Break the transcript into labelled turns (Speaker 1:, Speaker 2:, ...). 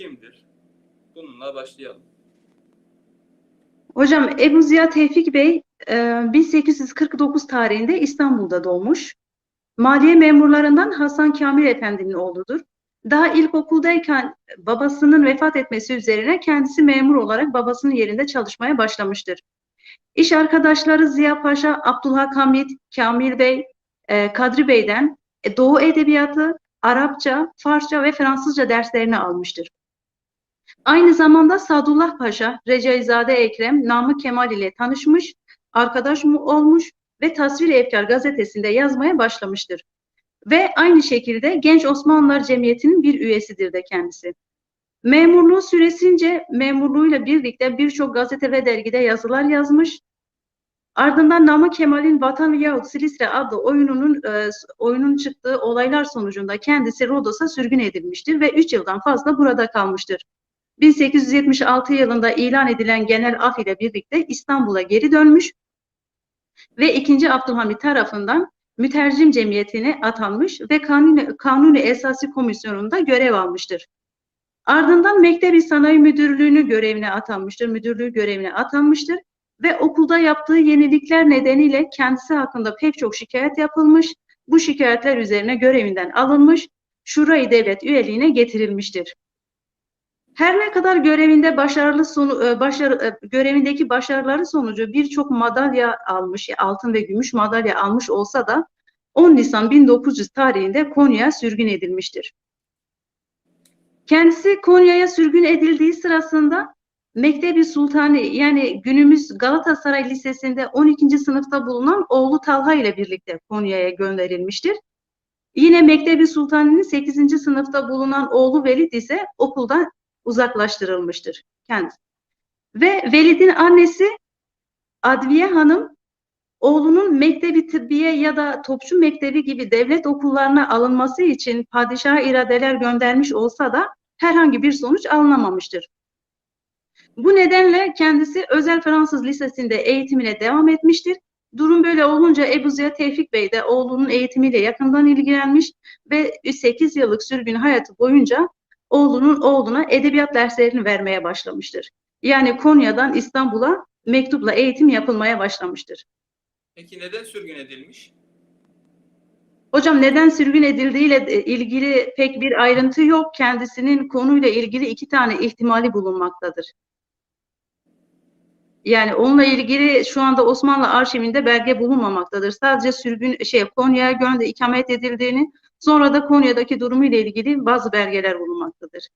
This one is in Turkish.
Speaker 1: kimdir? Bununla başlayalım.
Speaker 2: Hocam Ebu Ziya Tevfik Bey e, 1849 tarihinde İstanbul'da doğmuş. Maliye memurlarından Hasan Kamil Efendi'nin oğludur. Daha ilkokuldayken babasının vefat etmesi üzerine kendisi memur olarak babasının yerinde çalışmaya başlamıştır. İş arkadaşları Ziya Paşa, Abdülhak Hamid, Kamil Bey, e, Kadri Bey'den e, Doğu Edebiyatı, Arapça, Farsça ve Fransızca derslerini almıştır. Aynı zamanda Sadullah Paşa, Recaizade Ekrem, Namık Kemal ile tanışmış, arkadaş mı olmuş ve Tasvir Efkar gazetesinde yazmaya başlamıştır. Ve aynı şekilde Genç Osmanlılar Cemiyeti'nin bir üyesidir de kendisi. Memurluğu süresince memurluğuyla birlikte birçok gazete ve dergide yazılar yazmış. Ardından Namık Kemal'in Vatan yahut Silistre adlı oyununun e, oyunun çıktığı olaylar sonucunda kendisi Rodos'a sürgün edilmiştir ve 3 yıldan fazla burada kalmıştır. 1876 yılında ilan edilen genel af ile birlikte İstanbul'a geri dönmüş ve 2. Abdülhamit tarafından mütercim cemiyetine atanmış ve Kanuni, Kanuni Esası Komisyonu'nda görev almıştır. Ardından Mektebi Sanayi Müdürlüğü'nü görevine atanmıştır, müdürlüğü görevine atanmıştır ve okulda yaptığı yenilikler nedeniyle kendisi hakkında pek çok şikayet yapılmış. Bu şikayetler üzerine görevinden alınmış, Şurayı Devlet üyeliğine getirilmiştir. Her ne kadar görevinde başarılı sonu, e, başarı, e, görevindeki başarıları sonucu birçok madalya almış, altın ve gümüş madalya almış olsa da 10 Nisan 1900 tarihinde Konya'ya sürgün edilmiştir. Kendisi Konya'ya sürgün edildiği sırasında Mektebi Sultani yani günümüz Galatasaray Lisesi'nde 12. sınıfta bulunan oğlu Talha ile birlikte Konya'ya gönderilmiştir. Yine Mektebi Sultani'nin 8. sınıfta bulunan oğlu Velid ise okuldan uzaklaştırılmıştır kendisi. Ve Velid'in annesi Adviye Hanım oğlunun Mektebi Tıbbiye ya da Topçu Mektebi gibi devlet okullarına alınması için padişaha iradeler göndermiş olsa da herhangi bir sonuç alınamamıştır. Bu nedenle kendisi özel Fransız lisesinde eğitimine devam etmiştir. Durum böyle olunca Ebu Ziya Tevfik Bey de oğlunun eğitimiyle yakından ilgilenmiş ve 8 yıllık sürgün hayatı boyunca oğlunun oğluna edebiyat derslerini vermeye başlamıştır. Yani Konya'dan İstanbul'a mektupla eğitim yapılmaya başlamıştır.
Speaker 1: Peki neden sürgün edilmiş?
Speaker 2: Hocam neden sürgün edildiğiyle ilgili pek bir ayrıntı yok. Kendisinin konuyla ilgili iki tane ihtimali bulunmaktadır. Yani onunla ilgili şu anda Osmanlı arşivinde belge bulunmamaktadır. Sadece sürgün şey Konya'ya gönde ikamet edildiğini, sonra da Konya'daki durumu ile ilgili bazı belgeler bulunmaktadır.